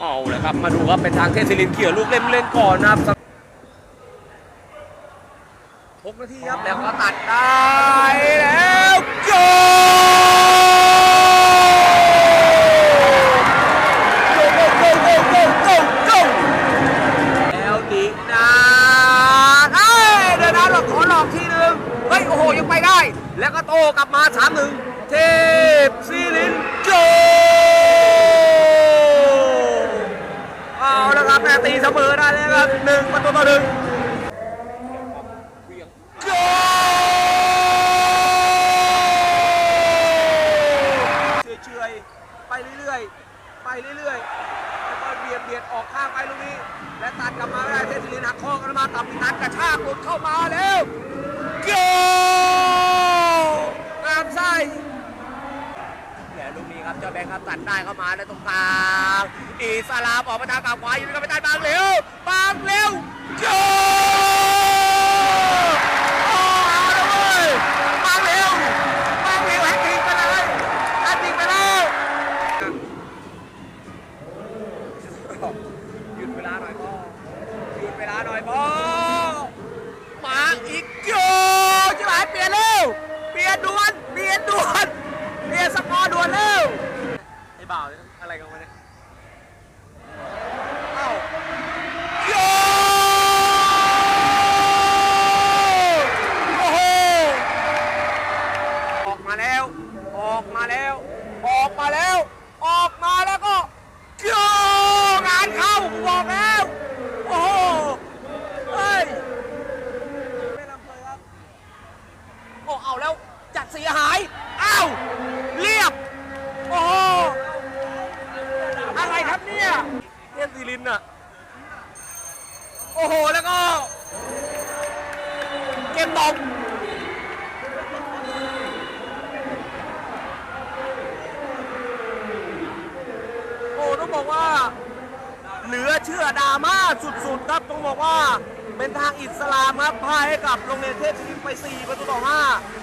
เอาเลยครับ มาดูครับเป็นทางเทศิรินเขี่ยลูกเล่นเล่นก่อนนะครับหกนาทีครับแล้วก็ตัดได้แล้วโจโกโกโกโกโกโกโกแล้วดีนาเอ้ยเดินน้ำหลอกขอหลอกทีหนึ่งเฮ้ยโอ้โหยังไปได้แล้วก็โตกลับมาสามหนึ่งเทพศิรินทร์โจ เอาแล้วครับแม่ ตีเสมอได้แล้วครับหนึ่งประตูต่อหนึ่งเฉยๆไปเรื่อยๆ ไปเรื่อยๆแล้วก็เบียดเบียดออกข้างไปลูกนี้ และตัดกลับมาได้เทศิรินหักข้อกันมาตับพินันกระชากหลุดเข้ามาแล้วโกงามไส้ เนี่ครับเจ้าแบงค์ครับตัดได้เข้ามาในตรงกลางอิสลามออกมาทางกับขวาอยู่กับไปใต้บางเร็วบางเร็วโยโอ้าละเว้ยบางเร็วบางเร็วแฮตติกไปเลยแฮตติกไปแล้วหยุดเวลาหน่อยพ่อหยุดเวลาหน่อยพ่อ บ่าวเนี่ยอะไรกันวะเนี่ยเอ้าโยโอ้โหออกมาแล้ว ออกมาแล้ว ออกมาแล้ว ออกมาแล้วก็โยงานเข้าบอกแล้ว โอ้โหเฮ้ยไม่นำเลยครับโอ้เอาแล้วจัดเสียหายอ้าว เทพศินอะโอ้โห แล้วก็ เกมตกโอ้ต้องบอกว่า เหลือเชื่อดราม่าสุดๆ ครับต้องบอกว่าเป็นทางอิสลามครับพ่ายให้กับโรงเรียนเทพศิรินไป 4 ประตูต่อ 5